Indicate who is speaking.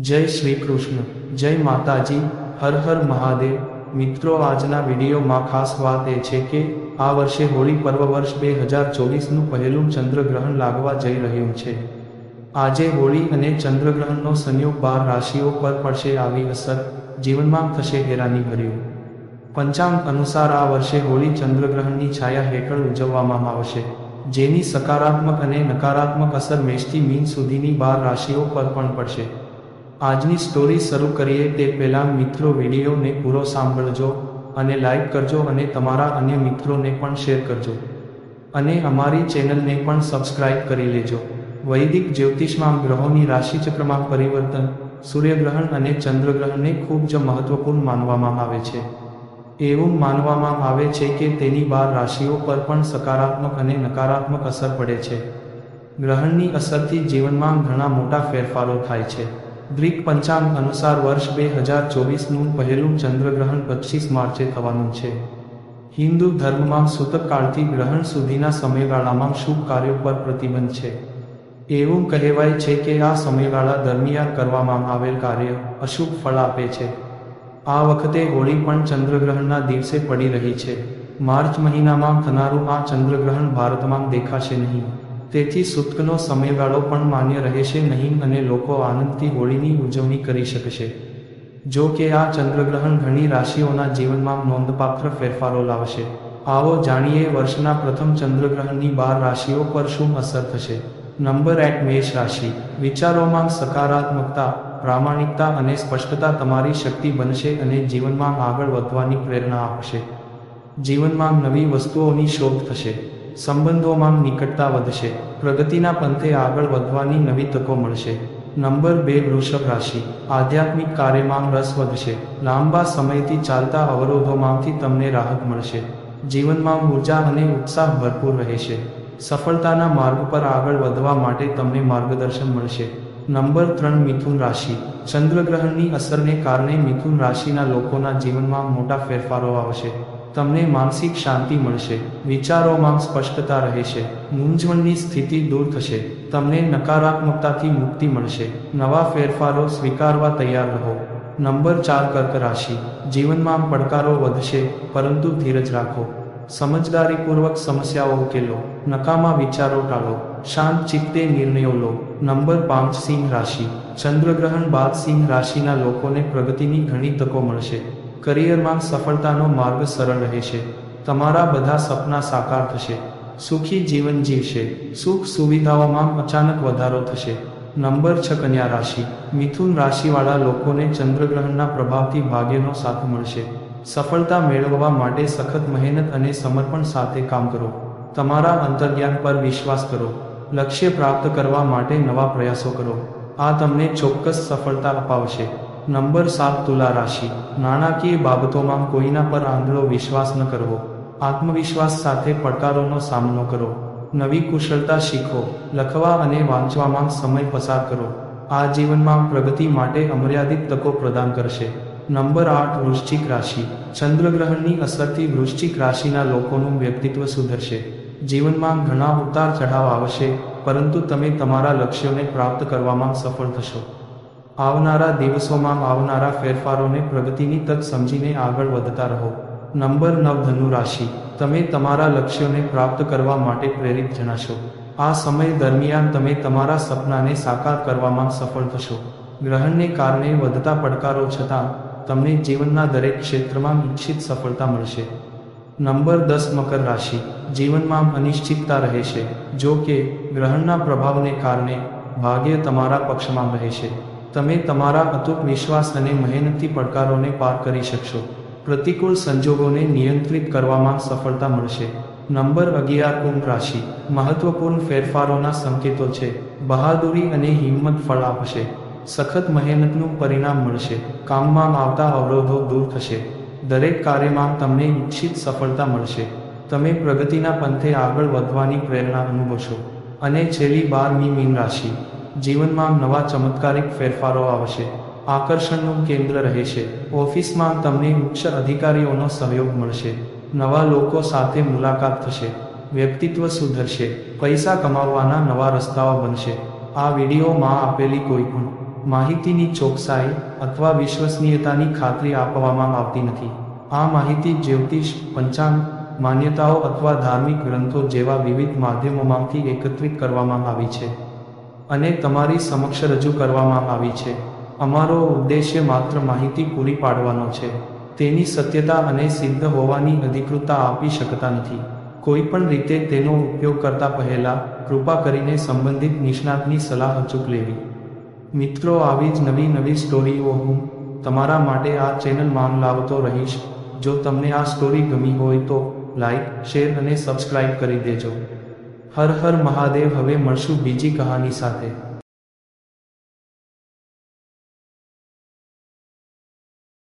Speaker 1: જય શ્રી કૃષ્ણ. જય માતાજી. હર હર મહાદેવ. મિત્રો, આજના વિડીયોમાં ખાસ વાત એ છે કે, આ વર્ષે હોળી પર્વ વર્ષ બે હજાર ચોવીસનું પહેલું ચંદ્રગ્રહણ લાગવા જઈ રહ્યું છે. આજે હોળી અને ચંદ્રગ્રહણનો સંયોગ બાર રાશિઓ પર પડશે આવી અસર. જીવનમાં થશે હેરાની ભર્યું. પંચાંગ અનુસાર આ વર્ષે હોળી ચંદ્રગ્રહણની છાયા હેઠળ ઉજવવામાં આવશે. જેની સકારાત્મક અને નકારાત્મક અસર મેષથી મીન સુધીની બાર રાશિઓ પર પણ પડશે. આજની સ્ટોરી શરૂ કરીએ તે પહેલાં મિત્રો વિડીયોને પૂરો સાંભળજો અને લાઈક કરજો અને તમારા અન્ય મિત્રોને પણ શેર કરજો. અને અમારી ચેનલને પણ સબસ્ક્રાઇબ કરી લેજો. વૈદિક જ્યોતિષમાં ગ્રહોની રાશિચક્રમાં પરિવર્તન, સૂર્યગ્રહણ અને ચંદ્રગ્રહણને ખૂબ જ મહત્વપૂર્ણ માનવામાં આવે છે. એવું માનવામાં આવે છે કે તેની બાર રાશિઓ પર પણ સકારાત્મક અને નકારાત્મક અસર પડે છે. ગ્રહણની અસરથી જીવનમાં ઘણા મોટા ફેરફારો થાય છે. ગ્રીક પંચાંગ અનુસાર વર્ષ બે હજાર ચોવીસનું પહેલું ચંદ્રગ્રહણ પચીસ માર્ચે થવાનું છે. હિન્દુ ધર્મમાં સૂતકકાળથી ગ્રહણ સુધીના સમયગાળામાં શુભ કાર્યો પર પ્રતિબંધ છે. એવું કહેવાય છે કે આ સમયગાળા દરમિયાન કરવામાં આવેલ કાર્ય અશુભ ફળ આપે છે. આ વખતે હોળી પણ ચંદ્રગ્રહણના દિવસે પડી રહી છે. માર્ચ મહિનામાં થનારું આ ચંદ્રગ્રહણ ભારતમાં દેખાશે નહીં. તેથી સૂતકનો સમયગાળો પણ માન્ય રહેશે નહીં અને લોકો આનંદથી હોળીની ઉજવણી કરી શકશે. જો કે આ ચંદ્રગ્રહણ ઘણી રાશિઓના જીવનમાં નોંધપાત્ર ફેરફારો લાવશે. આવો જાણીએ વર્ષના પ્રથમ ચંદ્રગ્રહણની બાર રાશિઓ પર શું અસર થશે. નંબર એક મેષ રાશિ. વિચારોમાં સકારાત્મકતા, પ્રામાણિકતા અને સ્પષ્ટતા તમારી શક્તિ બનશે અને જીવનમાં આગળ વધવાની પ્રેરણા આપશે. જીવનમાં નવી વસ્તુઓની શોધ થશે. સંબંધોમાં નિકટતા વધશે. પ્રગતિના પંથે આગળ વધવાની નવી તકો મળશે. નંબર બે, વૃષભ રાશિ. આધ્યાત્મિક કાર્યમાં રસ વધશે. લાંબા સમયથી ચાલતા અવરોધોમાંથી તમને રાહત મળશે. જીવનમાં ઊર્જા અને ઉત્સાહ ભરપૂર રહેશે. સફળતાના માર્ગ પર આગળ વધવા માટે તમને માર્ગદર્શન મળશે. નંબર ત્રણ, મિથુન રાશિ. ચંદ્રગ્રહણની અસરને કારણે મિથુન રાશિના લોકોના જીવનમાં મોટા ફેરફારો આવશે. તમને માનસિક શાંતિ મળશે, વિચારોમાં સ્પષ્ટતા રહેશે, મૂંઝવણની સ્થિતિ દૂર થશે, તમને નકારાત્મકતાથી મુક્તિ મળશે, નવા ફેરફારો સ્વીકારવા તૈયાર રહો. નંબર ચાર કર્ક રાશિ, જીવનમાં પડકારો વધશે, પરંતુ ધીરજ રાખો. સમજદારીપૂર્વક સમસ્યાઓ ઉકેલો, નકામા વિચારો ટાળો, શાંત ચિત્તે નિર્ણયો લો. નંબર પાંચ સિંહ રાશિ, ચંદ્રગ્રહણ બાદ સિંહ રાશિના લોકોને પ્રગતિની ઘણી તકો મળશે. કરિયરમાં સફળતાનો માર્ગ સરળ રહેશે. તમારા બધા સપના સાકાર થશે. સુખી જીવન જીવશે. સુખ સુવિધાઓમાં અચાનક વધારો થશે. નંબર છ કન્યા રાશિ. મિથુન રાશિવાળા લોકોને ચંદ્રગ્રહણના પ્રભાવથી ભાગ્યનો સાથ મળશે. સફળતા મેળવવા માટે સખત મહેનત અને સમર્પણ સાથે કામ કરો. તમારા અંતર્જ્ઞાન પર વિશ્વાસ કરો. લક્ષ્ય પ્રાપ્ત કરવા માટે નવા પ્રયાસો કરો. આ તમને ચોક્કસ સફળતા અપાવશે. નંબર સાત તુલા રાશિ. નાણાકીય બાબતોમાં કોઈના પર આંધળો વિશ્વાસ ન કરવો. આત્મવિશ્વાસ સાથે પડકારોનો સામનો કરો. નવી કુશળતા શીખો. લખવા અને વાંચવામાં સમય પસાર કરો. આ જીવનમાં પ્રગતિ માટે અમર્યાદિત તકો પ્રદાન કરશે. નંબર આઠ વૃશ્ચિક રાશિ. ચંદ્રગ્રહણની અસરથી વૃશ્ચિક રાશિના લોકોનું વ્યક્તિત્વ સુધરશે. જીવનમાં ઘણા ઉતાર ચઢાવ આવશે, પરંતુ તમે તમારા લક્ષ્યોને પ્રાપ્ત કરવામાં સફળ થશો. આવનારા દિવસોમાં આવનારા ફેરફારોને પ્રગતિની તક સમજીને આગળ વધતા રહો. નંબર નવ, ધનુ રાશિ. તમે તમારા લક્ષ્યોને પ્રાપ્ત કરવા માટે પ્રેરિત જણાશો. આ સમય દરમિયાન તમે તમારા સપનાને સાકાર કરવામાં સફળ થશો. ગ્રહણને કારણે વધતા પડકારો છતાં, તમને જીવનના દરેક ક્ષેત્રમાં ઈચ્છિત સફળતા મળશે. નંબર દસ, મકર રાશિ. જીવનમાં અનિશ્ચિતતા રહેશે, જો કે ગ્રહણના પ્રભાવને કારણે ભાગ્ય તમારા પક્ષમાં રહેશે. તમે તમારા અતૂટ વિશ્વાસ અને મહેનતી પડકારોને પાર કરી શકશો. પ્રતિકૂળ સંજોગોને નિયંત્રિત કરવામાં સફળતા મળશે. નંબર અગિયાર કુંભ રાશિ. મહત્વપૂર્ણ ફેરફારોના સંકેતો છે. બહાદુરી અને હિંમત ફળ આપશે. સખત મહેનતનું પરિણામ મળશે. કામમાં આવતા અવરોધો દૂર થશે. દરેક કાર્યમાં તમને ઈચ્છિત સફળતા મળશે. તમે પ્રગતિના પંથે આગળ વધવાની પ્રેરણા અનુભવશો. અને છેલ્લી બારમી મીન રાશિ. જીવનમાં નવા ચમત્કારિક ફેરફારો આવશે. આકર્ષણનું કેન્દ્ર રહેશે. ઓફિસમાં તમને ઉચ્ચ અધિકારીઓનો સહયોગ મળશે. નવા લોકો સાથે મુલાકાત થશે. વ્યક્તિત્વ સુધરશે. પૈસા કમાવવાના નવા રસ્તાઓ બનશે. આ વિડીયોમાં આપેલી કોઈપણ માહિતીની ચોકસાઈ અથવા વિશ્વસનીયતાની ખાતરી આપવામાં આવતી નથી. આ માહિતી જ્યોતિષ, પંચાંગ, માન્યતાઓ અથવા ધાર્મિક ગ્રંથો જેવા વિવિધ માધ્યમોમાંથી એકત્રિત કરવામાં આવી છે. અને તમારી સમક્ષ રજૂ કરવામાં આવી છે. અમારો ઉદ્દેશ્ય માત્ર માહિતી પૂરી પાડવાનો છે. તેની સત્યતા અને સિદ્ધ હોવાની અધિકૃતતા આપી શકતા નથી. કોઈ પણ રીતે તેનો ઉપયોગ કરતા પહેલા કૃપા કરીને સંબંધિત નિષ્ણાતની સલાહ અચૂક લેવી. મિત્રો, આવી જ નવી નવી સ્ટોરીઓ હું તમારા માટે આ ચેનલમાં લાવતો રહીશ. જો તમને આ સ્ટોરી ગમી હોય તો લાઈક, શેર અને સબસ્ક્રાઇબ કરી દેજો. હર હર મહાદેવ હવે મળશું બીજી કહાની સાથે.